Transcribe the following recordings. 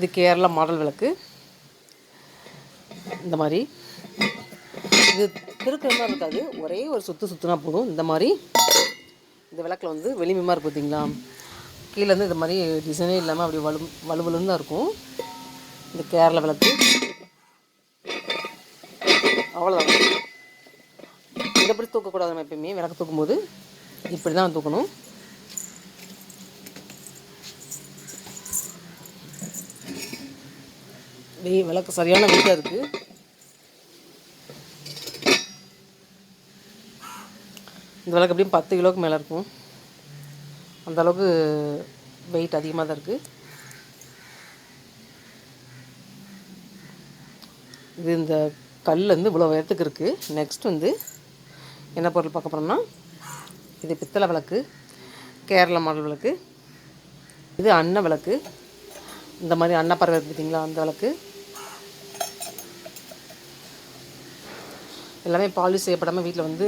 இது கேரளா மாடல் விளக்கு. இந்த மாதிரி. இது திருக்கிற மாதிரி இருக்காது. ஒரே ஒரு சுற்று சுற்றுனா போதும். இந்த மாதிரி. இந்த விளக்கில் வந்து வெளிமயமாக இருக்கும் பார்த்தீங்களா கீழே இருந்து இந்த மாதிரி டிசைனே இல்லாமல் அப்படி வலு வலுவலுன்னு தான் இருக்கும். இந்த கேரளா விளக்கு. அவ்வளோதான் இதை எப்படி தூக்கக்கூடாது நம்ம எப்பயுமே? விளக்கு தூக்கும்போது இப்படி தான் தூக்கணும். வெய் விளக்கு சரியான வெயிட்டாக இருக்குது இந்த விளக்கு எப்படியும் பத்து கிலோவுக்கு மேலே இருக்கும். அந்த அளவுக்கு வெயிட் அதிகமாக தான் இருக்குது இது இந்த கல் வந்து இவ்வளோ உயரத்துக்கு இருக்குது நெக்ஸ்ட் வந்து என்ன பொருள் பார்க்க போகிறோம்னா இது பித்தளை விளக்கு கேரள மாடல் விளக்கு இது அன்ன விளக்கு. இந்த மாதிரி அன்னப்பறவை பார்த்தீங்களா அந்த விளக்கு. எல்லாமே பாலிஷ் செய்யப்படாமல் வீட்டில் வந்து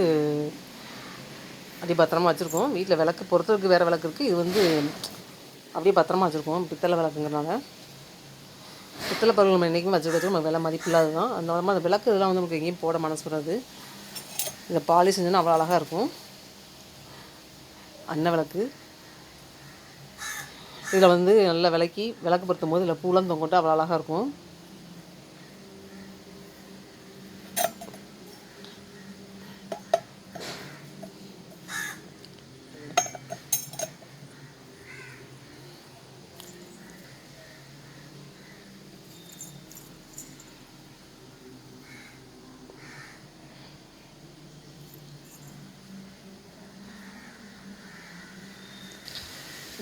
அப்படி பத்திரமா வச்சுருக்கோம். வீட்டில் விளக்கு பொறுத்தவரைக்கும் வேறு விளக்கு இருக்குது இது வந்து அப்படியே பத்திரமா வச்சுருக்கோம். பித்தளை விளக்குங்கிறனால. பித்தளை பொருள் நம்ம என்றைக்குமே வச்சுருக்கிறது நம்ம விலை மதிப்பில்லாது தான் அந்த மாதிரி அந்த விளக்கு இதெல்லாம் வந்து நமக்கு எங்கேயும் போட மனசு வராது. இந்த பாலிஷ் செஞ்சோன்னா அவ்வளோ அழகாக இருக்கும். அன்ன விளக்கு. இதில் வந்து நல்லா விளக்கி விளக்கு பொருத்தும் போது இதில் பூலாம் தொங்கிட்டு அவ்வளோ அழகாக இருக்கும்.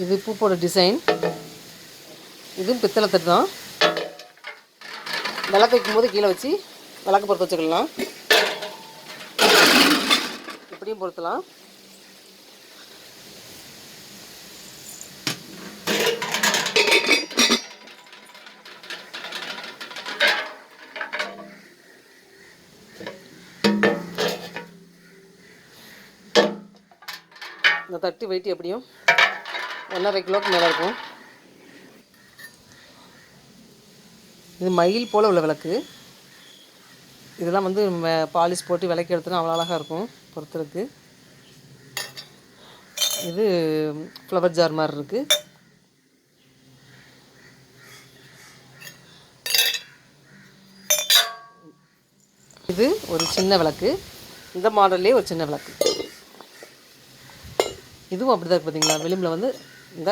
இது பூப்போட டிசைன் இதுவும் பித்தளை தட்டு தான். விளக்கு வைக்கும்போது கீழே வச்சு விளக்கு பொறுத்து வச்சுக்கலாம். இப்படியும் பொறுத்தலாம் இந்த தட்டு வெயிட் எப்படியும் ஒன்றரை கிலோக்கு மேலே இருக்கும். இது மயில் போல் உள்ள விளக்கு. இதெல்லாம் வந்து பாலிஷ் போட்டு விளக்கி எடுத்தோன்னா அவ்வளோ அழகாக இருக்கும் பொறுத்தருக்கு. இது ஃப்ளவர் ஜார் மாதிரி இருக்குது இது ஒரு சின்ன விளக்கு. இந்த மாடல்லே ஒரு சின்ன விளக்கு. இதுவும் அப்படி தான் இருக்குது பார்த்தீங்களா விளிம்பில் வந்து இந்த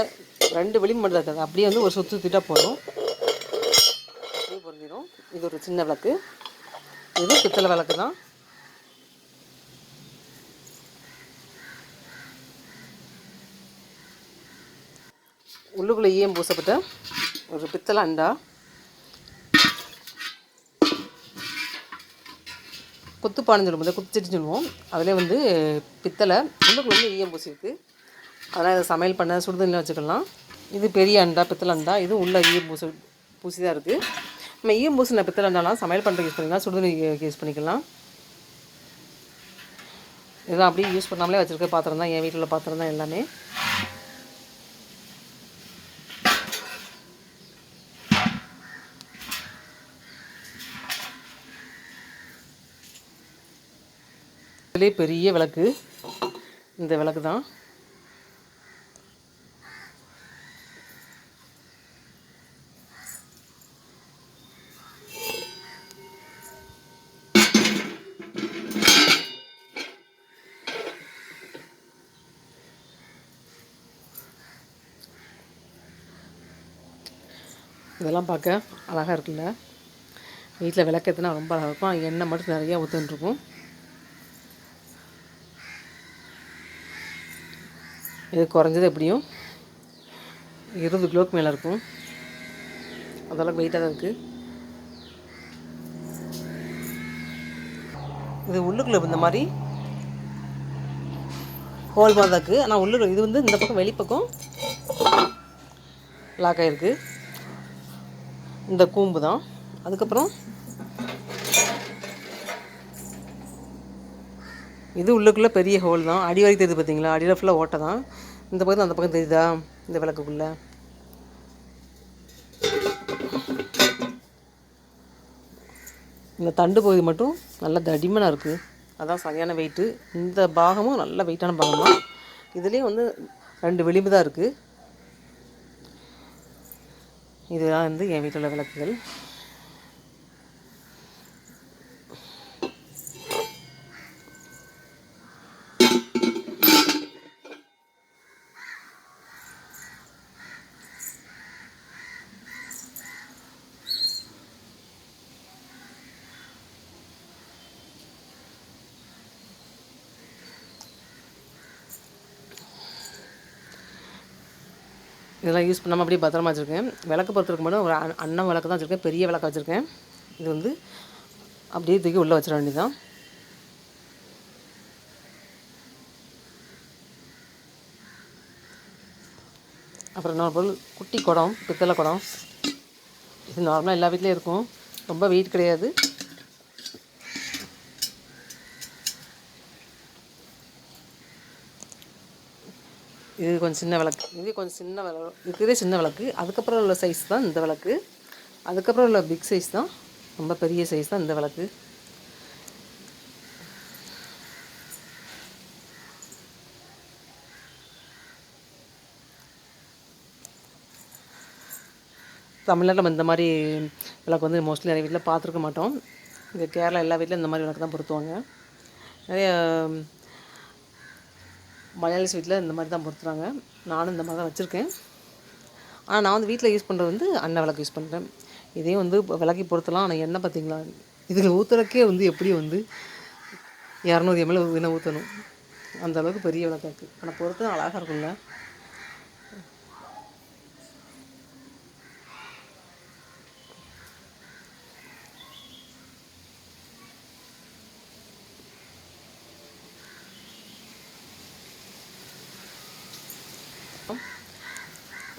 ரெண்டு வெளி மட்டும் தான் இருக்காது. அப்படியே வந்து ஒரு சுற்று சுற்றிட்டா போதும். அப்படியே பொருந்திடும். இது ஒரு சின்ன விளக்கு. இது பித்தளை விளக்கு தான். உள்ளுக்குள்ளே ஈயம் பூசப்பட்ட ஒரு பித்தளை அண்டா. குத்துப்பானைன்னு சொல்லும்போது குத்துச்சட்டி சொல்லுவோம். அதிலே வந்து பித்தளை உள்ளுக்குள்ளே ஈயம் பூசிருக்கு அதனால் இதை சமையல் பண்ண சுடுதண்ணில் வச்சுக்கலாம். இது பெரிய அண்டா பித்தளை அண்டா. இது உள்ள ஈயம் பூசி பூசி தான் இருக்குது நம்ம ஈயம் பூசின பித்தளை அண்டாலாம் சமையல் பண்ணுறதுக்கு யூஸ் பண்ணிக்கலாம். சுடுதண்ணி யூஸ் பண்ணிக்கலாம். இதெல்லாம் அப்படியே யூஸ் பண்ணாமலே வச்சுருக்க பாத்திரம் தான் என் வீட்டில் உள்ள பாத்திரம் தான் எல்லாமே. இதுலேயே பெரிய விளக்கு. இந்த விளக்கு தான் இதெல்லாம் பார்க்க அழகாக இருக்குல்ல வீட்டில் விளக்கத்துனா ரொம்ப அழகாக இருக்கும். எண்ணெய் மட்டும் நிறையா ஊற்றுன்ருக்கும் இது குறைஞ்சது எப்படியும் இருபது கிலோக்கு மேலே இருக்கும். அதெல்லாம் வெயிட்டாக தான் இருக்குது இது உள்ளுக்குள்ளே இந்த மாதிரி ஹோல் மாதிரி தான் இருக்குது ஆனால் உள்ளுக்குள்ள இது வந்து இந்த பக்கம் வெளிப்பக்கம் லாக் ஆகிருக்கு இந்த கூம்பு தான். அதுக்கப்புறம் இது உள்ளுக்குள்ளே பெரிய ஹோல் தான். அடி வரைக்கும் தெரியுது பார்த்தீங்களா அடியில் ஃபுல்லாக ஓட்டை தான். இந்த பக்கம் அந்த பக்கம் தெரியுதா? இந்த விளக்குக்குள்ளே. இந்த தண்டு பகுதி மட்டும் நல்லா தடிமனாக இருக்குது அதுதான் சரியான வெயிட்டு இந்த பாகமும் நல்ல வெயிட்டான பாகம் தான் இதுலேயும் வந்து ரெண்டு விளிம்பு தான் இருக்குது இதுதான் வந்து என் வீட்டில் உள்ள விளக்குகள். இதெல்லாம் யூஸ் பண்ணாமல் அப்படியே பத்திரமா வச்சுருக்கேன். விளக்கு பொறுத்தருக்கு மட்டும் ஒரு அண்ணன் விளக்கு தான் வச்சுருக்கேன். பெரிய விளக்கு வச்சுருக்கேன். இது வந்து அப்படியே தூக்கி உள்ளே வச்சிட வேண்டியதான் அப்புறம் இன்னொரு பொருள் குட்டி குடம் பித்தளை குடம். இது நார்மலாக எல்லா வீட்லேயும் இருக்கும். ரொம்ப வெயிட் கிடையாது. இது கொஞ்சம் சின்ன விளக்கு. இது கொஞ்சம் சின்ன விளக்கு இருக்கிறதே சின்ன விளக்கு. அதுக்கப்புறம் உள்ள சைஸ் தான் இந்த விளக்கு. அதுக்கப்புறம் உள்ள பிக் சைஸ் தான். ரொம்ப பெரிய சைஸ் தான் இந்த விளக்கு. தமிழ்நாட்டில் நம்ம இந்த மாதிரி விளக்கு வந்து மோஸ்ட்லி நிறைய வீட்டில் பார்த்துருக்க மாட்டோம். இங்கே கேரளா எல்லா வீட்லையும் இந்த மாதிரி விளக்கு தான் பொருத்துவாங்க. நிறைய மலையாளி ஸ்வீட்டில் இந்த மாதிரி தான் பொறுத்துறாங்க. நானும் இந்த மாதிரி தான் வச்சுருக்கேன். ஆனால் நான் வந்து வீட்டில் யூஸ் பண்ணுறது வந்து அன்ன விளக்கு யூஸ் பண்ணுறேன் இதே வந்து விளக்கி பொறுத்தலாம் ஆனால் எண்ணெய் பார்த்தீங்களா இதில் ஊற்றுறக்கே வந்து எப்படி வந்து இரநூறு எம்எல் எண்ணெய் ஊற்றணும் அந்தளவுக்கு பெரிய விளக்கா இருக்குது ஆனால் பொறுத்து அழகாக இருக்கும்ல.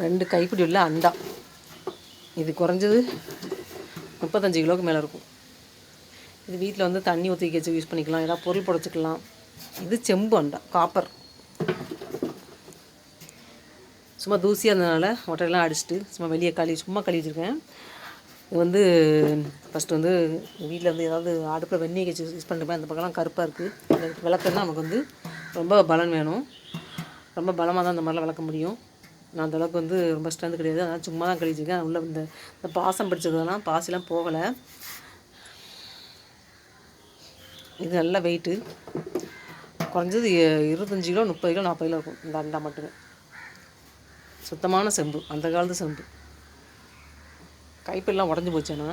ரெண்டு கைப்பிடி உள்ள அண்டா. இது குறைஞ்சது முப்பத்தஞ்சு கிலோவுக்கு மேலே இருக்கும். இது வீட்டில் வந்து தண்ணி ஊற்றி வச்சு யூஸ் பண்ணிக்கலாம். ஏதாவது பொருள் புடச்சிக்கலாம். இது செம்பு அண்டா காப்பர் சும்மா தூசியாக இருந்ததுனால ஒட்டையெல்லாம் அடிச்சுட்டு சும்மா வெளியே களி சும்மா கழுவி வச்சுருக்கேன். இது வந்து ஃபஸ்ட்டு வந்து வீட்டில் வந்து ஏதாவது அடுப்பில் வெந்நீர் வச்சு யூஸ் பண்ணுறப்ப அந்த பக்கம்லாம் கருப்பாக இருக்குது இந்த விளக்குன்னா நமக்கு வந்து ரொம்ப பலன் வேணும். ரொம்ப பலமாக தான் இந்த மாதிரிலாம் வளர்க்க முடியும். நான் அந்த அளவுக்கு வந்து ரொம்ப ஸ்ட்ரென்த் கிடையாது. அதனால் சும்மா தான் கழிச்சிருக்கேன் உள்ள இந்த இந்த பாசம் பிடிச்சதெல்லாம் பாசிலாம் போகலை. இது நல்ல வெயிட்டு குறைஞ்சது இருபத்தஞ்சி கிலோ முப்பது கிலோ நாற்பது கிலோ இருக்கும். இந்த அண்டா மட்டுமே. சுத்தமான செம்பு. அந்த காலத்து செம்பு. கைப்பெல்லாம் உடஞ்சி போச்சேன்னா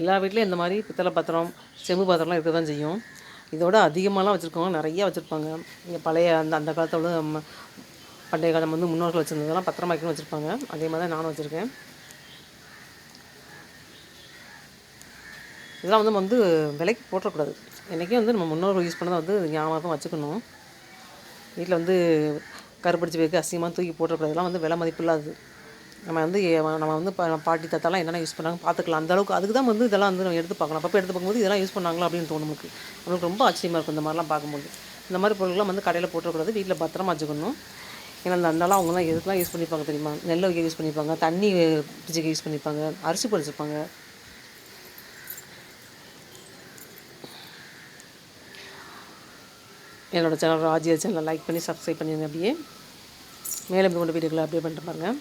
எல்லா வீட்லேயும் இந்த மாதிரி பித்தளை பாத்திரம் செம்பு பாத்திரம்லாம் இருக்க தான் செய்யும். இதோட அதிகமாகலாம் வச்சுருக்கோம் நிறையா வச்சுருப்பாங்க. இங்கே பழைய அந்த அந்த காலத்தில் பண்டைய காலம் வந்து முன்னோர்கள் வச்சுருந்ததெல்லாம் பத்திரம் வைக்கணும்னு வச்சுருப்பாங்க. அதே மாதிரி தான் நானும் வச்சுருக்கேன். இதெல்லாம் வந்து நம்ம வந்து விலைக்கு போட்டக்கூடாது. என்றைக்கும் வந்து நம்ம முன்னோர்கள் யூஸ் பண்ணதை வந்து ஞாபகம் வச்சுக்கணும். வீட்டில் வந்து கருப்படிச்சு வைக்க அசிங்கமாக தூக்கி போட்டக்கூடாது இதெல்லாம் வந்து விலை மதிப்பு இல்லாது நம்ம வந்து நம்ம வந்து பா- பாட்டி தாத்தாலாம் என்னென்ன யூஸ் பண்ணாங்க பார்த்துக்கலாம். அந்த அளவுக்கு அதுக்கு தான் வந்து இதெல்லாம் வந்து நம்ம எடுத்து பார்க்கலாம். அப்போ எடுத்து பார்க்கும்போது இதெல்லாம் யூஸ் பண்ணாங்களா அப்படின்னு தோணும் நமக்கு. நம்மளுக்கு ரொம்ப ஆச்சரியமாக இருக்கும் இந்த மாதிரிலாம் பார்க்கும்போது. இந்த மாதிரி பொருட்கள்லாம் வந்து கடையில் போட்டக்கூடாது வீட்டில் பத்திரமா வச்சுக்கணும். ஏன்னா அந்த அண்ணாலாம் அவங்கலாம் எதுக்கெல்லாம் யூஸ் பண்ணிப்பாங்க தெரியுமா? நெல் வைக்க யூஸ் பண்ணிப்பாங்க தண்ணி பிடிச்சிக்க யூஸ் பண்ணிப்பாங்க அரிசி பறிச்சிருப்பாங்க என்னோடய சேனல் ராஜியா சேனலை லைக் பண்ணி சப்ஸ்கிரைப் பண்ணிடுங்க அப்படியே. மேலே கொண்டு வீடியோக்களை அப்படியே பண்ணிட்டு பாருங்கள்